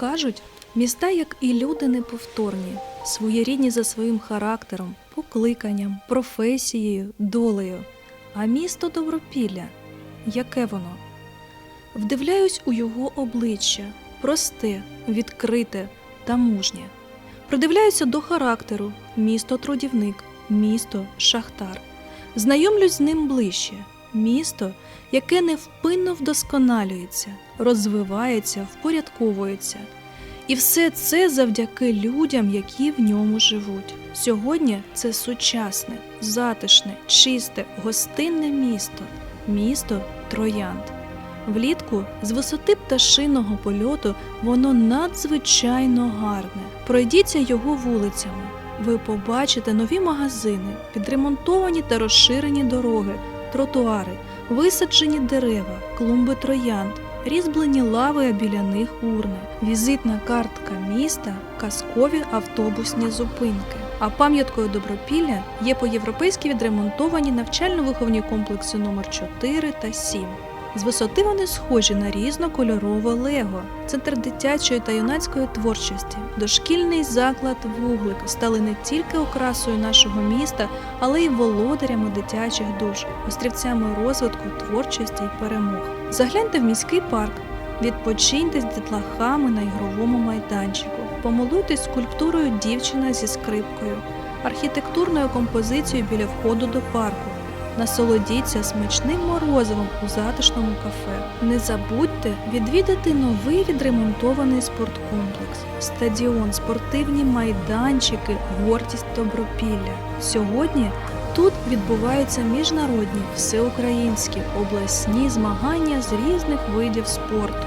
Кажуть, міста, як і люди, неповторні, своєрідні за своїм характером, покликанням, професією, долею. А місто Добропілля, яке воно? Вдивляюсь у його обличчя, просте, відкрите та мужнє. Придивляюся до характеру, місто трудівник, місто шахтар. Знайомлюсь з ним ближче, місто, яке невпинно вдосконалюється, розвивається, впорядковується. І все це завдяки людям, які в ньому живуть. Сьогодні це сучасне, затишне, чисте, гостинне місто, місто Троянд. Влітку з висоти пташиного польоту воно надзвичайно гарне. Пройдіться його вулицями. Ви побачите нові магазини, підремонтовані та розширені дороги, тротуари, висаджені дерева, клумби троянд, різьблені лави, біля них урни, візитна картка міста, казкові автобусні зупинки. А пам'яткою Добропілля є по-європейськи відремонтовані навчально-виховні комплекси номер 4 та 7. З висоти вони схожі на різнокольорове лего, центр дитячої та юнацької творчості, дошкільний заклад вуглик стали не тільки окрасою нашого міста, але й володарями дитячих душ, острівцями розвитку, творчості і перемог. Загляньте в міський парк, відпочиньте з дітлахами на ігровому майданчику, помилуйтесь скульптурою дівчина зі скрипкою, архітектурною композицією біля входу до парку. Насолодіться смачним морозивом у затишному кафе. Не забудьте відвідати новий відремонтований спорткомплекс, стадіон, спортивні майданчики, гордість Добропілля. Сьогодні тут відбуваються міжнародні, всеукраїнські, обласні змагання з різних видів спорту.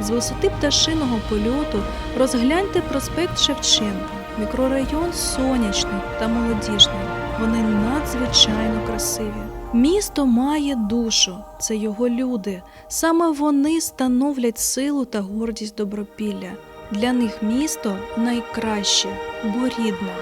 З висоти пташиного польоту розгляньте проспект Шевченка, мікрорайон Сонячний та Молодіжний. Вони надзвичайно красиві. Місто має душу, це його люди. Саме вони становлять силу та гордість добропілля. Для них місто найкраще, бо рідне.